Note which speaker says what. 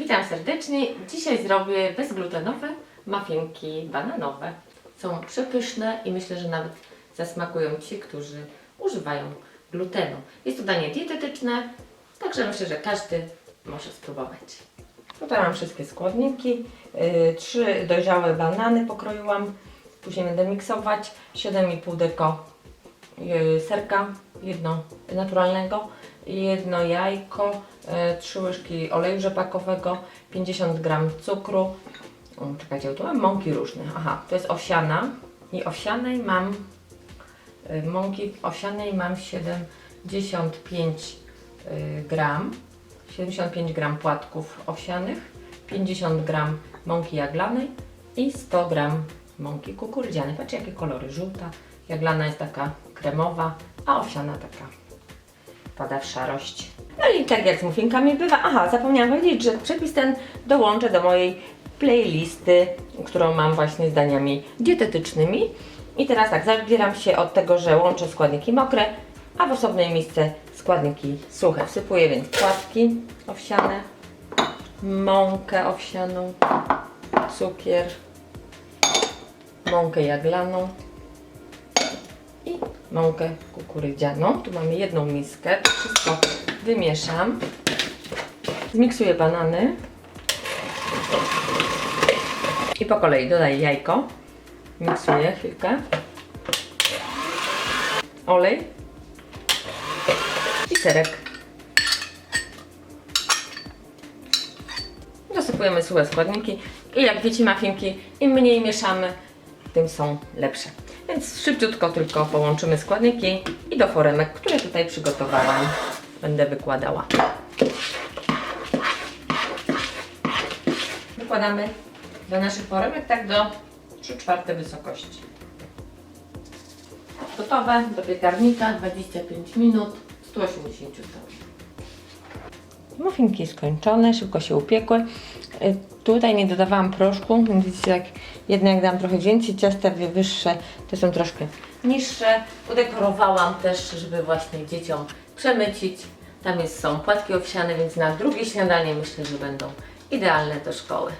Speaker 1: Witam serdecznie. Dzisiaj zrobię bezglutenowe muffinki bananowe. Są przepyszne i myślę, że nawet zasmakują ci, którzy używają glutenu. Jest to danie dietetyczne, także myślę, że każdy może spróbować. Tutaj mam wszystkie składniki. Yy, Trzy dojrzałe banany pokroiłam. Później będę miksować. 7,5 deko yy, serka, jedno naturalnego, jedno jajko, yy, trzy łyżki oleju rzepakowego, 50 gram cukru. O, czekajcie, tu mam mąki różne. Aha, to jest owsiana i owsianej mam yy, mąki owsianej mam 75 yy, gram. 75 gram płatków owsianych, 50 gram mąki jaglanej i 100 gram mąki kukurydzianej. Patrzcie jakie kolory. Żółta, jaglana jest taka kremowa, a owsiana taka pada w szarość. No i tak jak z muffinkami bywa. Aha, zapomniałam powiedzieć, że przepis ten dołączę do mojej playlisty, którą mam właśnie z daniami dietetycznymi. I teraz tak, zabieram się od tego, że łączę składniki mokre, a w osobnej misce składniki suche. Wsypuję więc płatki owsiane, mąkę owsianą, cukier, mąkę jaglaną i mąkę kukurydzianą. Tu mamy jedną miskę. Wszystko wymieszam. Zmiksuję banany. I po kolei dodaję jajko. Miksuję chwilkę. Olej. I serek. Dosypujemy suche składniki. I jak wiecie muffinki, im mniej mieszamy, tym są lepsze. Więc szybciutko tylko połączymy składniki i do foremek, które tutaj przygotowałam, będę wykładała. Wykładamy do naszych foremek tak do 3 czwarte wysokości. Gotowe do piekarnika 25 minut 180 stopni. Muffinki skończone, szybko się upiekły. Tutaj nie dodawałam proszku, więc widzicie, jak jedne jak dam trochę więcej ciasta, wy- wyższe, te są troszkę niższe. Udekorowałam też, żeby właśnie dzieciom przemycić. Tam jest, są płatki owsiane, więc na drugie śniadanie myślę, że będą idealne do szkoły.